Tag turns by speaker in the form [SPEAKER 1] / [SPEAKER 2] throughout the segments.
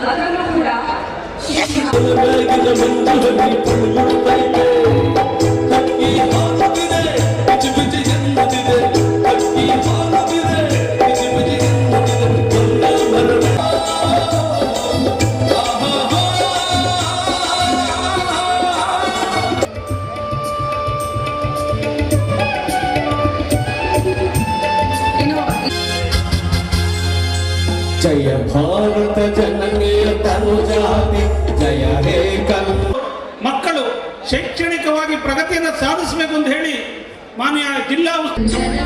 [SPEAKER 1] 아, 나는
[SPEAKER 2] 누구야?
[SPEAKER 1] ಜಯ ಭಾರತ ಜನನೀಯ ತನುಜಾತಿ ಜಯ ಹೇ
[SPEAKER 3] ಮಕ್ಕಳು ಶೈಕ್ಷಣಿಕವಾಗಿ ಪ್ರಗತಿಯನ್ನು ಸಾಧಿಸಬೇಕು ಅಂತ ಹೇಳಿ ಮಾನ್ಯ ಜಿಲ್ಲಾ ಉಸ್ತುವಾರಿ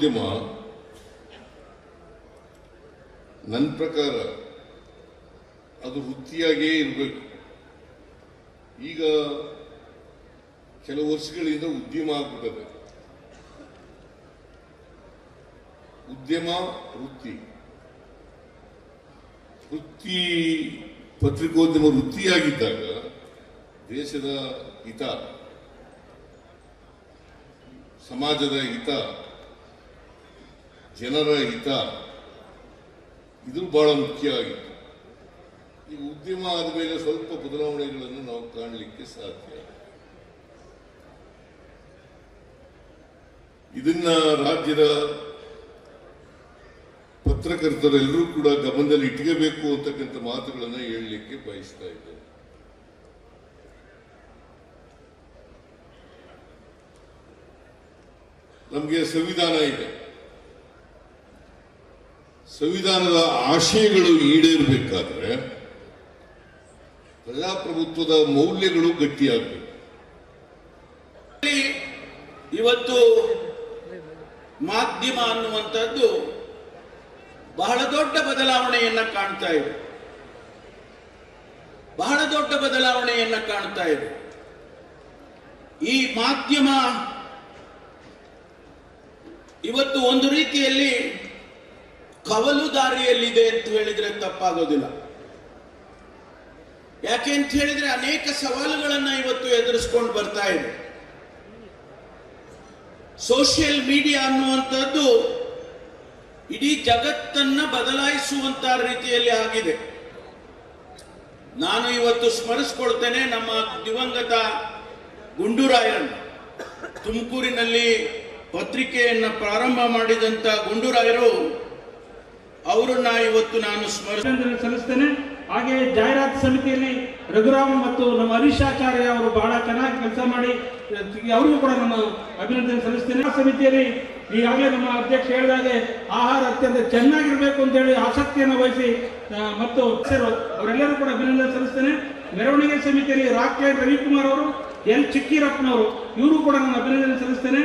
[SPEAKER 4] ಪತ್ರಿಕೋದ್ಯಮ ನನ್ನ ಪ್ರಕಾರ ಅದು ವೃತ್ತಿಯಾಗಿಯೇ ಇರಬೇಕು. ಈಗ ಕೆಲವು ವರ್ಷಗಳಿಂದ ಉದ್ಯಮ ಆಗ್ಬಿಟ್ಟದೆ. ಉದ್ಯಮ, ವೃತ್ತಿ. ವೃತ್ತಿ ಪತ್ರಿಕೋದ್ಯಮ ವೃತ್ತಿಯಾಗಿದ್ದಾಗ ದೇಶದ ಹಿತ, ಸಮಾಜದ ಹಿತ ಜನರ ಹಿತ. ಇದು ಬಹಳ ಮುಖ್ಯ ಆಗಿತ್ತು. ಈ ಉದ್ಯಮ ಆದಮೇಲೆ ಸ್ವಲ್ಪ ಬದಲಾವಣೆಗಳನ್ನು ನಾವು ಕಾಣಲಿಕ್ಕೆ ಸಾಧ್ಯ. ಇದನ್ನ ರಾಜ್ಯದ ಪತ್ರಕರ್ತರೆಲ್ಲರೂ ಕೂಡ ಗಮನದಲ್ಲಿ ಇಟ್ಕೋಬೇಕು ಅಂತಕ್ಕಂಥ ಮಾತುಗಳನ್ನ ಹೇಳಲಿಕ್ಕೆ ಬಯಸ್ತಾ ಇದ್ದೇನೆ. ನಮಗೆ ಸಂವಿಧಾನ ಇದೆ. ಸಂವಿಧಾನದ ಆಶಯಗಳು ಈಡೇರಬೇಕಾದ್ರೆ ಪ್ರಜಾಪ್ರಭುತ್ವದ ಮೌಲ್ಯಗಳು ಗಟ್ಟಿಯಾಗಬೇಕು.
[SPEAKER 3] ಇವತ್ತು ಮಾಧ್ಯಮ ಅನ್ನುವಂಥದ್ದು ಬಹಳ ದೊಡ್ಡ ಬದಲಾವಣೆಯನ್ನ ಕಾಣ್ತಾ ಇದೆ. ಬಹಳ ದೊಡ್ಡ ಬದಲಾವಣೆಯನ್ನ ಕಾಣ್ತಾ ಇದೆ. ಈ ಮಾಧ್ಯಮ ಇವತ್ತು ಒಂದು ರೀತಿಯಲ್ಲಿ ಕವಲು ದಾರಿಯಲ್ಲಿದೆ ಅಂತ ಹೇಳಿದ್ರೆ ತಪ್ಪಾಗೋದಿಲ್ಲ. ಯಾಕೆ ಅಂತ ಹೇಳಿದ್ರೆ ಅನೇಕ ಸವಾಲುಗಳನ್ನ ಇವತ್ತು ಎದುರಿಸ್ಕೊಂಡು ಬರ್ತಾ ಇದೆ. ಸೋಷಿಯಲ್ ಮೀಡಿಯಾ ಅನ್ನುವಂಥದ್ದು ಇಡೀ ಜಗತ್ತನ್ನ ಬದಲಾಯಿಸುವಂತ ರೀತಿಯಲ್ಲಿ ಆಗಿದೆ. ನಾನು ಇವತ್ತು ಸ್ಮರಿಸ್ಕೊಳ್ತೇನೆ ನಮ್ಮ ದಿವಂಗತ ಗುಂಡೂರಾಯರನ್ನು. ತುಮಕೂರಿನಲ್ಲಿ ಪತ್ರಿಕೆಯನ್ನ ಪ್ರಾರಂಭ ಮಾಡಿದಂತ ಗುಂಡೂರಾಯರು ಅವರನ್ನ ಇವತ್ತು ನಾನು ಸ್ಮರಣೆ ಸಲ್ಲಿಸ್ತೇನೆ. ಹಾಗೆ ಜಾಹೀರಾತು ಸಮಿತಿಯಲ್ಲಿ ರಘುರಾಮ್ ಮತ್ತು ನಮ್ಮ ಹರೀಶ್ ಆಚಾರ್ಯ ಅವರು ಬಹಳ ಚೆನ್ನಾಗಿ ಕೆಲಸ ಮಾಡಿ ಅವರಿಗೂ ಕೂಡ ನಮ್ಮ ಅಭಿನಂದನೆ ಸಲ್ಲಿಸ್ತೇನೆ. ಆ ಸಮಿತಿಯಲ್ಲಿ ಈಗಾಗಲೇ ನಮ್ಮ ಅಧ್ಯಕ್ಷ ಹೇಳಿದಾಗೆ ಆಹಾರ ಅತ್ಯಂತ ಚೆನ್ನಾಗಿರಬೇಕು ಅಂತ ಹೇಳಿ ಆಸಕ್ತಿಯನ್ನು ವಹಿಸಿ ಮತ್ತು ಅವರೆಲ್ಲರೂ ಕೂಡ ಅಭಿನಂದನೆ ಸಲ್ಲಿಸ್ತೇನೆ. ಮೆರವಣಿಗೆ ಸಮಿತಿಯಲ್ಲಿ ರಾಕೇಶ್ ರವಿಕುಮಾರ್ ಅವರು ಎಲ್ ಚಿಕ್ಕಿರಪ್ಪನವರು, ಇವರು ಕೂಡ ನಾನು ಅಭಿನಂದನೆ ಸಲ್ಲಿಸ್ತೇನೆ.